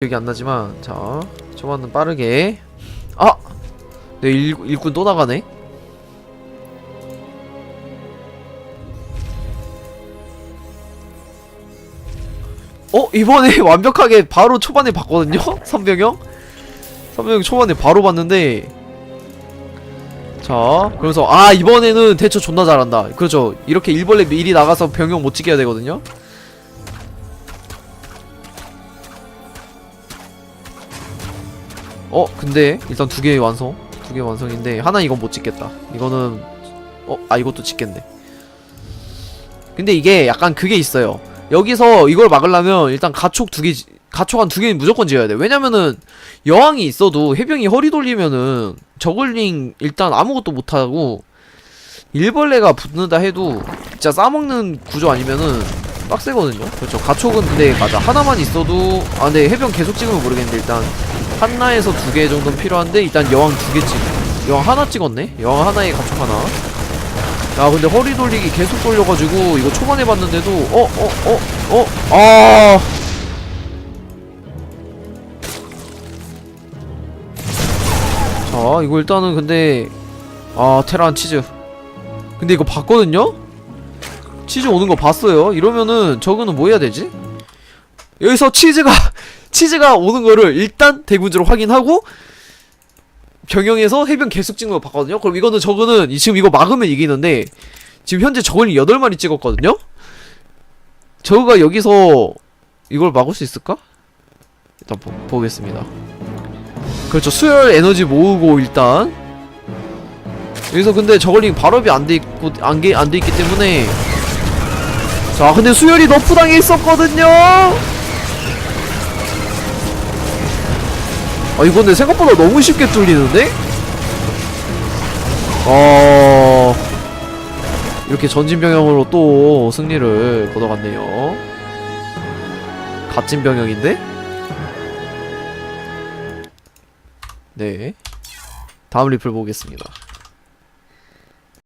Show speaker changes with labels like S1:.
S1: 기억이 안 나지만 자 초반은 빠르게 아! 내 일, 일꾼 또 나가네 어? 이번에 완벽하게 바로 초반에 봤거든요? 선병형? 선병형 초반에 바로 봤는데 자 그래서 아 이번에는 대처 존나 잘한다 그렇죠 이렇게 일벌레 미리 나가서 병영 못 해야 되거든요 어 근데 일단 두 개 완성. 두 개 완성인데 하나 이건 못 찍겠다. 이거는 어 아 이것도 찍겠네. 근데 이게 약간 그게 있어요. 여기서 이걸 막으려면 일단 가촉 두개 가촉 한 두 개는 무조건 지어야 돼. 왜냐면은 여왕이 있어도 해병이 허리 돌리면은 저글링 일단 아무것도 못하고 일벌레가 붙는다 해도 진짜 싸먹는 구조 아니면은 빡세거든요. 그렇죠. 가촉은 근데 맞아. 하나만 있어도 아 근데 해병 계속 찍으면 모르겠는데 일단 하나에서 두 개 정도는 필요한데 일단 여왕 두 개 찍. 여왕 하나 찍었네. 여왕 하나에 가축 하나. 야 근데 허리 돌리기 계속 돌려가지고 이거 초반에 봤는데도 어 어 어 어 아. 자 이거 일단은 근데 아 테란 치즈. 근데 이거 봤거든요. 치즈 오는 거 봤어요. 이러면은 저거는 뭐 해야 되지? 여기서 치즈가 치즈가 오는 거를 일단 대군주로 확인하고 병영에서 해병 계속 찍는 거 봤거든요. 그럼 이거는 저거는 이- 지금 이거 막으면 이기는데 지금 현재 저걸 8마리 찍었거든요. 저거가 여기서 이걸 막을 수 있을까? 일단 보, 보겠습니다. 그렇죠. 수혈 에너지 모으고 일단 여기서 근데 저걸링 발업이 안 돼 있고 안돼 안 돼 있기 때문에 자 근데 수혈이 너프 당해 있었거든요. 아 이거 근데 생각보다 너무 쉽게 뚫리는데? 어... 이렇게 전진병영으로 또 승리를 거둬갔네요 갓진 병영인데? 네 다음 리플 보겠습니다